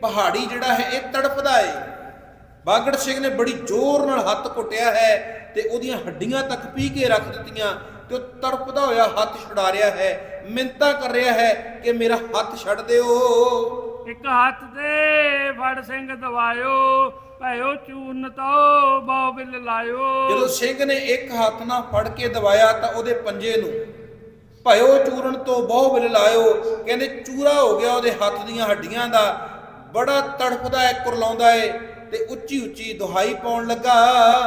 ਪਹਾੜੀ ਜਿਹੜਾ ਹੈ ਇਹ ਤੜਫਦਾ ਹੈ ਬਾਗੜ ਸਿੰਘ ਨੇ ਬੜੀ ਜ਼ੋਰ ਨਾਲ ਹੱਥ ਘੁੱਟਿਆ ਹੈ ਤੇ ਉਹਦੀਆਂ ਹੱਡੀਆਂ ਤੱਕ ਪੀ ਕੇ ਰੱਖ ਦਿੱਤੀਆਂ ਤੇ ਉਹ ਤੜਪਦਾ ਹੋਇਆ ਹੱਥ ਛੁਡਾ ਰਿਹਾ ਹੈ। ਮਿੰਤਾ ਕਰ ਰਿਹਾ ਹੈ ਕਿ ਮੇਰਾ ਹੱਥ ਛੱਡ ਦਿਓ। ਇੱਕ ਹੱਥ ਤੇ ਫੜ ਸਿੰਘ ਦਵਾਇਓ ਭਇਓ ਚੂਰਨ ਤੋ ਬਹੁ ਬਿਲ ਲਾਇਓ। ਜਦੋਂ ਸਿੰਘ ਨੇ ਇੱਕ ਹੱਥ ਨਾਲ ਫੜ ਕੇ ਦਵਾਇਆ ਤਾਂ ਉਹਦੇ ਪੰਜੇ ਨੂੰ ਭਇਓ ਚੂਰਨ ਤੋਂ ਬਹੁ ਬਿਲ ਲਾਇਓ। ਕਹਿੰਦੇ ਚੂਰਾ ਹੋ ਗਿਆ ਉਹਦੇ ਹੱਥ ਦੀਆਂ ਹੱਡੀਆਂ ਦਾ। ਬੜਾ ਤੜਫਦਾ ਹੈ ਕੁਰਲਾਉਂਦਾ ਹੈ ਤੇ ਉੱਚੀ ਉੱਚੀ ਦੁਹਾਈ ਪਾਉਣ ਲੱਗਾ।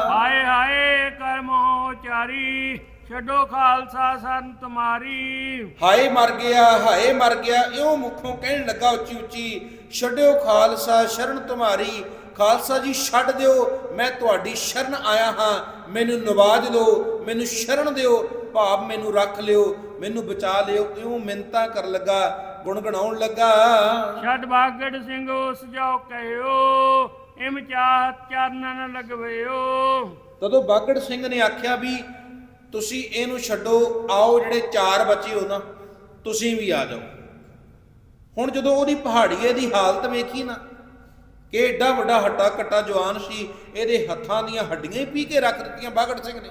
ਹਾਏ ਹਾਏ ਕਰਮੋ ਚਾਰੀ ਛੱਡੋ ਖਾਲਸਾ ਸੰਤ ਮਾਰੀ। ਹਾਏ ਮਰ ਗਿਆ ਹਾਏ ਮਰ ਗਿਆ ਇਉਂ ਮੁਖੋਂ ਕਹਿਣ ਲੱਗਾ ਉੱਚੀ ਉੱਚੀ ਛੱਡਿਓ ਖਾਲਸਾ ਸ਼ਰਨ ਤੁਮਾਰੀ ਖਾਲਸਾ ਜੀ ਛੱਡ ਦਿਓ ਮੈਂ ਤੁਹਾਡੀ ਸ਼ਰਨ ਆਇਆ ਹਾਂ ਮੈਨੂੰ ਨਵਾਜ ਲਓ ਮੈਨੂੰ ਸ਼ਰਨ ਦਿਓ ਭਾਵ ਮੈਨੂੰ ਰੱਖ ਲਿਓ ਮੈਨੂੰ ਬਚਾ ਲਿਓ ਇਉਂ ਮਿੰਤਾ ਕਰ ਲੱਗਾ। ਗੁਣਗਣਾਉਣ ਲੱਗਾ। ਛੱਡ ਬਾਗੜ ਸਿੰਘ ਉਸ ਜੋ ਕਹਿਓ ਇਮ ਚਾਹਤ ਚਰਨਨ ਲਗਵਿਓ। ਤਦੋਂ ਬਾਗੜ ਸਿੰਘ ਨੇ ਆਖਿਆ ਵੀ ਤੁਸੀਂ ਇਹਨੂੰ ਛੱਡੋ ਆਓ ਜਿਹੜੇ ਚਾਰ ਬੱਚੇ ਹੋ ਨਾ ਤੁਸੀਂ ਵੀ ਆ ਜਾਓ। ਹੁਣ ਜਦੋਂ ਉਹਦੀ ਪਹਾੜੀਏ ਦੀ ਹਾਲਤ ਵੇਖੀ ਨਾ ਕਿ ਏਡਾ ਵੱਡਾ ਹੱਟਾ ਕੱਟਾ ਜਵਾਨ ਸੀ ਇਹਦੇ ਹੱਥਾਂ ਦੀਆਂ ਹੱਡੀਆਂ ਹੀ ਪੀ ਕੇ ਰੱਖ ਦਿੱਤੀਆਂ ਬਾਗੜ ਸਿੰਘ ਨੇ।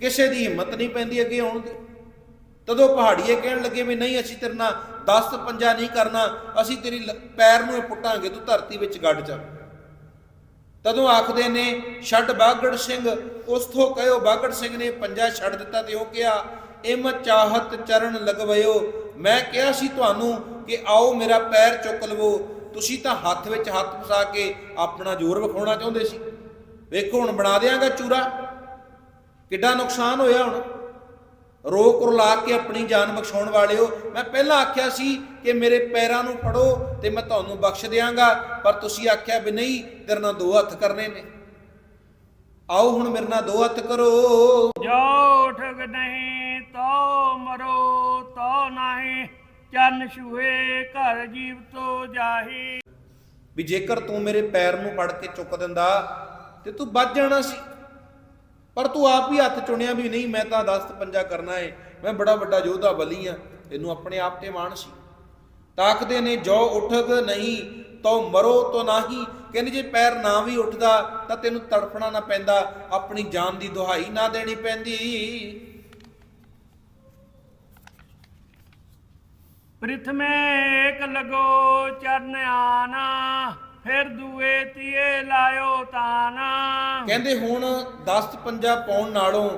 ਕਿਸੇ ਦੀ ਹਿੰਮਤ ਨਹੀਂ ਪੈਂਦੀ ਅੱਗੇ ਆਉਣ ਦੀ। ਤਦੋਂ ਪਹਾੜੀਏ ਕਹਿਣ ਲੱਗੇ ਵੀ ਨਹੀਂ, ਅਸੀਂ ਤੇਰੇ ਨਾਲ 10 ਪੰਜਾ ਨਹੀਂ ਕਰਨਾ, ਅਸੀਂ ਤੇਰੀ ਲ- ਪੈਰ ਨੂੰ ਪੁੱਟਾਂਗੇ, ਤੂੰ ਧਰਤੀ ਵਿੱਚ ਗੱਡ ਜਾ। ਤਦੋਂ ਆਖਦੇ ਨੇ, ਛੱਡ ਬਾਗੜ ਸਿੰਘ। ਉਸ ਤੋਂ ਕਹਿਓ, ਬਾਗੜ ਸਿੰਘ ਨੇ ਪੰਜਾ ਛੱਡ ਦਿੱਤਾ ਤੇ ਉਹ ਕਿਹਾ ਇਮ ਚਾਹਤ ਚਰਨ ਲਗਵਿਓ ਮੈਂ ਕਿਹਾ ਸੀ ਤੁਹਾਨੂੰ ਕਿ ਆਓ ਮੇਰਾ ਪੈਰ ਚੁੱਕ ਲਵੋ। ਤੁਸੀਂ ਤਾਂ ਹੱਥ ਵਿੱਚ ਹੱਥ ਫਸਾ ਕੇ ਆਪਣਾ ਜ਼ੋਰ ਵਿਖਾਉਣਾ ਚਾਹੁੰਦੇ ਸੀ। ਵੇਖੋ, ਹੁਣ ਬਣਾ ਦਿਆਂਗਾ ਚੂਰਾ। ਕਿੱਡਾ ਨੁਕਸਾਨ ਹੋਇਆ ਹੁਣ। ਰੋਕ ਰਲਾ ਕੇ ਆਪਣੀ ਜਾਨ ਬਖਸ਼ਾਉਣ ਵਾਲਿਓ ਮੈਂ ਪਹਿਲਾਂ ਆਖਿਆ ਸੀ ਕਿ ਮੇਰੇ ਪੈਰਾਂ ਨੂੰ ਫੜੋ ਤੇ ਮੈਂ ਤੁਹਾਨੂੰ ਬਖਸ਼ ਦਿਆਂਗਾ ਪਰ ਤੁਸੀਂ ਆਖਿਆ ਵੀ ਨਹੀਂ ਤੇਰੇ ਨਾਲ ਦੋ ਹੱਥ ਕਰਨੇ ਨੇ। ਆਓ ਹੁਣ ਮੇਰੇ ਨਾਲ ਦੋ ਹੱਥ ਕਰੋ। ਜੋ ਠਗ ਨਹੀਂ ਤੋ ਮਰੋ ਤੋ ਨਹੀਂ ਚਰਨ ਛੂਏ ਘਰ ਜੀਵ ਤੋ ਜਾਹੀ। ਵੀ ਜੇਕਰ ਤੂੰ ਮੇਰੇ ਪੈਰ ਨੂੰ ਫੜ ਕੇ ਚੁੱਕ ਦਿੰਦਾ ਤੇ ਤੂੰ ਬਚ ਜਾਣਾ ਸੀ। ਪਰ ਤੂੰ ਆਪ ਹੀ ਹੱਥ ਚੁਣਿਆ ਵੀ ਨਹੀਂ, ਮੈਂ ਤਾਂ ਦਸਤ ਪੰਜਾ ਕਰਨਾ ਏ। ਮੈਂ ਬੜਾ ਵੱਡਾ ਯੋਧਾ ਬਲੀ ਆ। ਤੈਨੂੰ ਆਪਣੇ ਆਪ ਤੇ ਮਾਣ ਸੀ। ਤਾਕਦੇ ਨੇ ਜੋ ਉਠਗ ਨਹੀਂ ਤੋ ਮਰੋ ਤੋ ਨਹੀਂ। ਕਹਿੰਦੇ ਜੇ ਪੈਰ ਨਾ ਵੀ ਉੱਠਦਾ, ਤਾਂ ਤੈਨੂੰ ਤੜਫਣਾ ਨਾ ਪੈਂਦਾ। ਆਪਣੀ ਜਾਨ ਦੀ ਦੁਹਾਈ ਨਾ ਦੇਣੀ ਪੈਂਦੀ। ਪ੍ਰਿਥਮੇ ਏਕ ਲਗੋ ਚਰਨ ਆਨਾ। ਫਿਰ ਦੂਏ ਤੀਏ ਲਾਇਓ ਤਾਨਾ। ਕਹਿੰਦੇ ਹੁਣ ਦਸਤ ਪੰਜਾ ਪਾਉਣ ਨਾਲੋਂ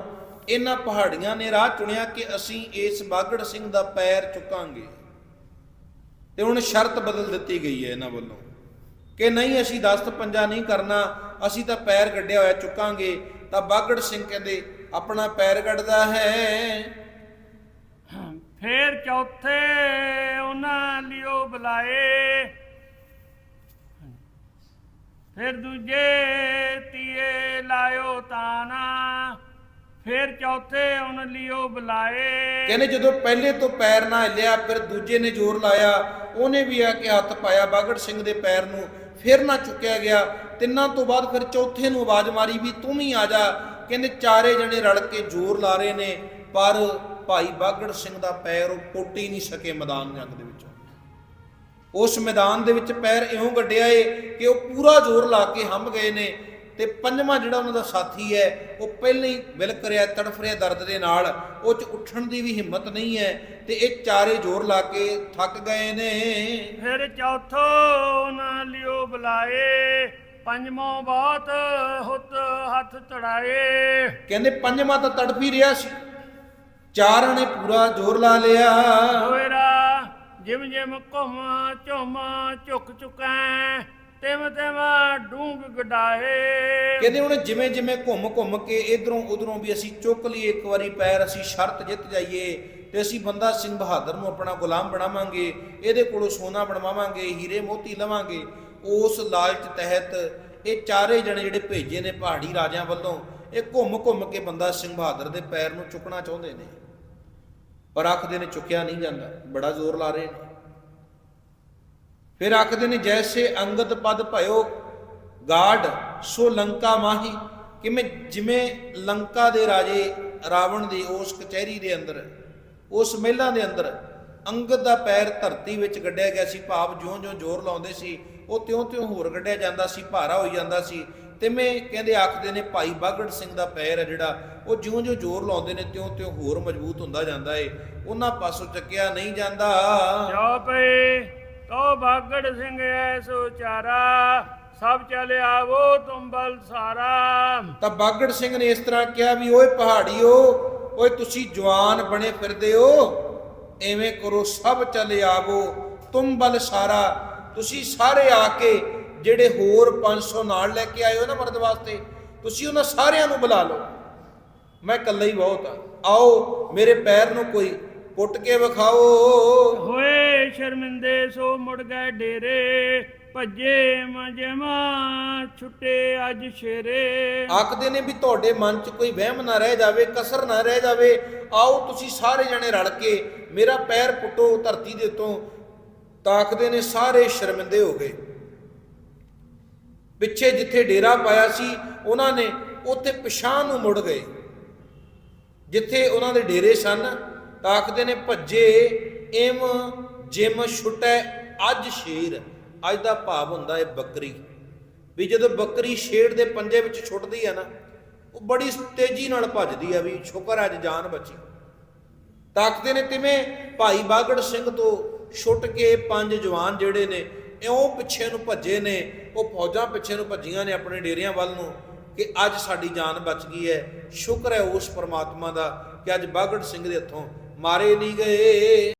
ਇਹਨਾਂ ਪਹਾੜੀਆਂ ਨੇ ਰਾਹ ਚੁਣਿਆ ਕਿ ਅਸੀਂ ਇਸ ਬਾਗੜ ਸਿੰਘ ਦਾ ਪੈਰ ਚੁੱਕਾਂਗੇ। ਤੇ ਹੁਣ ਸ਼ਰਤ ਬਦਲ ਦਿੱਤੀ ਗਈ ਹੈ ਇਹਨਾਂ ਵੱਲੋਂ ਕਿ ਨਹੀਂ ਅਸੀਂ ਦਸਤ ਪੰਜਾ ਨਹੀਂ ਕਰਨਾ ਅਸੀਂ ਤਾਂ ਪੈਰ ਗੱਡਿਆ ਹੋਇਆ ਚੁੱਕਾਂਗੇ। ਤਾਂ ਬਾਗੜ ਸਿੰਘ ਕਹਿੰਦੇ ਆਪਣਾ ਪੈਰ ਗੱਡਦਾ ਹੈ। ਫਿਰ ਚੌਥੇ ਉਹਨਾਂ ਲਿਓ ਬੁਲਾਏ। ਫਿਰ ਦੂਜੇ ਤੀਏ ਲਾਇਓ ਤਾਨਾ ਫਿਰ ਚੌਥੇ ਉਹਨਾਂ ਲਿਓ ਬੁਲਾਏ। ਕਹਿੰਦੇ ਜਦੋਂ ਪਹਿਲੇ ਤੋਂ ਪੈਰ ਨਾ ਹਿੱਲਿਆ, ਫਿਰ ਦੂਜੇ ਨੇ ਜ਼ੋਰ ਲਾਇਆ। ਉਹਨੇ ਵੀ ਆ ਕੇ ਹੱਥ ਪਾਇਆ, ਬਾਗੜ ਸਿੰਘ ਦੇ ਪੈਰ ਨੂੰ। ਫਿਰ ਨਾ ਚੁੱਕਿਆ ਗਿਆ। ਤਿੰਨਾਂ ਤੋਂ ਬਾਅਦ ਫਿਰ ਚੌਥੇ ਨੂੰ ਆਵਾਜ਼ ਮਾਰੀ ਵੀ ਤੂੰ ਵੀ ਆ ਜਾ। ਕਹਿੰਦੇ ਚਾਰੇ ਜਣੇ ਰਲ ਕੇ ਜ਼ੋਰ ਲਾ ਰਹੇ ਨੇ, ਪਰ ਭਾਈ ਬਾਗੜ ਸਿੰਘ ਦਾ ਪੈਰ ਉਹ ਪੁੱਟ ਹੀ ਨਹੀਂ ਸਕੇ ਮੈਦਾਨ ਜੰਗ ਦੇ ਵਿੱਚ। ਉਸ ਮੈਦਾਨ ਦੇ ਵਿੱਚ ਪੈਰ ਇਉਂ ਗੱਡਿਆ ਏ ਕਿ ਉਹ ਪੂਰਾ ਜ਼ੋਰ ਲਾ ਕੇ ਹੰਮ ਗਏ ਨੇ ਤੇ ਪੰਜਵਾਂ ਜਿਹੜਾ ਉਹਨਾਂ ਦਾ ਸਾਥੀ ਹੈ ਉਹ ਪਹਿਲਾਂ ਹੀ ਵਿਲਕ ਰਿਹਾ ਤੜਫ ਰਿਹਾ ਦਰਦ ਦੇ ਨਾਲ। ਉਹ ਚ ਉੱਠਣ ਦੀ ਵੀ ਹਿੰਮਤ ਨਹੀਂ ਹੈ ਤੇ ਇਹ ਚਾਰੇ ਜ਼ੋਰ ਲਾ ਕੇ ਥੱਕ ਗਏ ਨੇ। ਫਿਰ ਚੌਥੋ ਉਹਨਾਂ ਲਿਓ ਬੁਲਾਏ ਪੰਜਵਾਂ ਬਾਤ ਹੁਤ ਹੱਥ ਤੜਾਏ ਕਹਿੰਦੇ ਪੰਜਵਾਂ ਤਾਂ ਤੜਫ ਰਿਹਾ ਸੀ। ਚਾਰਾਂ ਨੇ ਪੂਰਾ ਜ਼ੋਰ ਲਾ ਲਿਆ। ਹੋਇਰਾ ਜਿਮ ਜਿਮ ਘੁੰਮ, ਝੁੰਮ, ਝੁਕ ਚੁਕੈ ਤਿਮ ਤਿਮ ਡੂੰਗ ਗਡਾਏ ਕਹਿੰਦੇ ਹੁਣ ਜਿਵੇਂ ਜਿਵੇਂ ਘੁੰਮ ਘੁੰਮ ਕੇ ਇਧਰੋਂ ਉਧਰੋਂ ਵੀ ਅਸੀਂ ਚੁੱਕ ਲਈਏ, ਇੱਕ ਵਾਰੀ ਪੈਰ ਅਸੀਂ ਸ਼ਰਤ ਜਿੱਤ ਜਾਈਏ ਤੇ ਅਸੀਂ ਬੰਦਾ ਸਿੰਘ ਬਹਾਦਰ ਨੂੰ ਆਪਣਾ ਗੁਲਾਮ ਬਣਾਵਾਂਗੇ, ਇਹਦੇ ਕੋਲੋਂ ਸੋਨਾ ਬਣਵਾਵਾਂਗੇ, ਹੀਰੇ ਮੋਤੀ ਲਵਾਂਗੇ, ਉਸ ਲਾਲਚ ਤਹਿਤ ਇਹ ਚਾਰੇ ਜਣੇ ਜਿਹੜੇ ਭੇਜੇ ਨੇ ਪਹਾੜੀ ਰਾਜਿਆਂ ਵੱਲੋਂ, ਇਹ ਘੁੰਮ ਘੁੰਮ ਕੇ ਬੰਦਾ ਸਿੰਘ ਬਹਾਦਰ ਦੇ ਪੈਰ ਨੂੰ ਚੁੱਕਣਾ ਚਾਹੁੰਦੇ ਨੇ। ਪਰ ਆਖਦੇ ਨੇ ਚੁੱਕਿਆ ਨਹੀਂ ਜਾਂਦਾ, ਬੜਾ ਜ਼ੋਰ ਲਾ ਰਹੇ ਨੇ। ਫਿਰ ਆਖਦੇ ਨੇ ਜੈਸੇ ਅੰਗਦ ਪਦ ਭਇਓ ਗਾਡ ਸੋ ਲੰਕਾ ਮਾਹੀ, ਕਿਵੇਂ ਜਿਵੇਂ ਲੰਕਾ ਦੇ ਰਾਜੇ ਰਾਵਣ ਦੀ ਉਸ ਕਚਹਿਰੀ ਦੇ ਅੰਦਰ, ਉਸ ਮਹਿਲਾ ਦੇ ਅੰਦਰ ਅੰਗਦ ਦਾ ਪੈਰ ਧਰਤੀ ਵਿੱਚ ਗੱਡਿਆ ਗਿਆ ਸੀ, ਭਾਵ ਜਿਉਂ-ਜਿਉਂ ਜ਼ੋਰ ਲਾਉਂਦੇ ਸੀ, ਉਹ ਤਿਉਂ-ਤਿਉਂ ਹੋਰ ਗੱਡਿਆ ਜਾਂਦਾ ਸੀ, ਭਾਰਾ ਹੋਈ ਜਾਂਦਾ ਸੀ। ਤਿਵੇਂ ਕਹਿੰਦੇ ਆਖਦੇ ਨੇ ਭਾਈ ਬਾਗੜ ਸਿੰਘ ਦਾ ਪੈਰ ਹੈ ਜਿਹੜਾ ਉਹ ਜਿਉਂ-ਜਿਉਂ ਜ਼ੋਰ ਲਾਉਂਦੇ ਨੇ ਤਿਉਂ-ਤਿਉਂ ਹੋਰ ਮਜ਼ਬੂਤ ਹੁੰਦਾ ਜਾਂਦਾ ਏ। ਉਹਨਾਂ ਪਾਸੋਂ ਚੱਕਿਆ ਨਹੀਂ ਜਾਂਦਾ। ਜੋ ਪਏ ਤੋ ਬਾਗੜ ਸਿੰਘ ਐਸੋ ਚਾਰਾ ਸਭ ਚਲੇ ਆਵੋ ਤੁਮ ਬਲ ਸਾਰਾ। ਤਾਂ ਬਾਗੜ ਸਿੰਘ ਨੇ ਇਸ ਤਰ੍ਹਾਂ ਕਿਹਾ ਵੀ ਓਏ ਪਹਾੜੀਓ ਓਏ ਤੁਸੀਂ ਜਵਾਨ ਬਣੇ ਫਿਰਦੇ ਹੋ ਐਵੇਂ ਕਰੋ ਸਭ ਚਲੇ ਆਵੋ ਤੁਮ ਬਲ ਸਾਰਾ। ਤੁਸੀਂ ਸਾਰੇ ਆ ਕੇ ਜਿਹੜੇ ਹੋਰ 500 ਨਾਲ ਲੈ ਕੇ ਆਏ ਹੋ ਨਾ ਮਰਦ ਵਾਸਤੇ ਤੁਸੀਂ ਉਹਨਾਂ ਸਾਰਿਆਂ ਨੂੰ ਬੁਲਾ ਲਓ। ਮੈਂ ਇਕੱਲਾ ਹੀ ਬਹੁਤ ਆ। ਆਓ ਮੇਰੇ ਪੈਰ ਨੂੰ ਕੋਈ ਪੁੱਟ ਕੇ ਵਿਖਾਓ। ਹੋਏ ਸ਼ਰਮਿੰਦੇ ਸੋ ਮੁੜ ਗਏ ਡੇਰੇ ਭੱਜੇ ਮਜਮਾ ਛੁੱਟੇ ਅੱਜ ਸ਼ੇਰੇ। ਆਖਦੇ ਨੇ ਵੀ ਤੁਹਾਡੇ ਮਨ 'ਚ ਕੋਈ ਵਹਿਮ ਨਾ ਰਹਿ ਜਾਵੇ ਕਸਰ ਨਾ ਰਹਿ ਜਾਵੇ। ਆਓ ਤੁਸੀਂ ਸਾਰੇ ਜਣੇ ਰਲ ਕੇ ਮੇਰਾ ਪੈਰ ਪੁੱਟੋ ਧਰਤੀ ਦੇ ਤੋਂ ਤਾਂ ਆਖਦੇ ਨੇ ਸਾਰੇ ਸ਼ਰਮਿੰਦੇ ਹੋ ਗਏ। ਪਿੱਛੇ ਜਿੱਥੇ ਡੇਰਾ ਪਾਇਆ ਸੀ, ਉਹਨਾਂ ਨੇ ਉੱਥੇ ਪਿਛਾਂ ਨੂੰ ਮੁੜ ਗਏ। ਜਿੱਥੇ ਉਹਨਾਂ ਦੇ ਡੇਰੇ ਸਨ ਤਾਕਦੇ ਨੇ, ਭੱਜੇ ਇਮ ਜਿਮ ਛੁਟੈ, ਅੱਜ ਸ਼ੇਰ। ਅੱਜ ਦਾ ਭਾਵ ਹੁੰਦਾ ਹੈ ਬੱਕਰੀ। ਵੀ ਜਦੋਂ ਬੱਕਰੀ ਸ਼ੇਰ ਦੇ ਪੰਜੇ ਵਿੱਚ ਛੁੱਟਦੀ ਹੈ ਨਾ, ਉਹ ਬੜੀ ਤੇਜ਼ੀ ਨਾਲ ਭੱਜਦੀ ਹੈ ਵੀ ਸ਼ੁਕਰ ਹੈ ਅੱਜ ਜਾਨ ਬਚੀ। ਤਾਕਦੇ ਨੇ, ਤਿਵੇਂ ਭਾਈ ਬਾਗੜ ਸਿੰਘ ਤੋਂ ਛੁੱਟ ਕੇ ਪੰਜ ਜਵਾਨ ਜਿਹੜੇ ਨੇ ਇਉਂ ਪਿੱਛੇ ਨੂੰ ਭੱਜੇ ਨੇ, ਉਹ ਫੌਜਾਂ ਪਿੱਛੇ ਨੂੰ ਭੱਜੀਆਂ ਨੇ ਆਪਣੇ ਡੇਰਿਆਂ ਵੱਲ ਨੂੰ, ਕਿ ਅੱਜ ਸਾਡੀ ਜਾਨ ਬਚ ਗਈ ਹੈ। ਸ਼ੁਕਰ ਹੈ ਉਸ ਪਰਮਾਤਮਾ ਦਾ ਕਿ ਅੱਜ ਬਾਗੜ ਸਿੰਘ ਦੇ ਹੱਥੋਂ ਮਾਰੇ ਨਹੀਂ ਗਏ।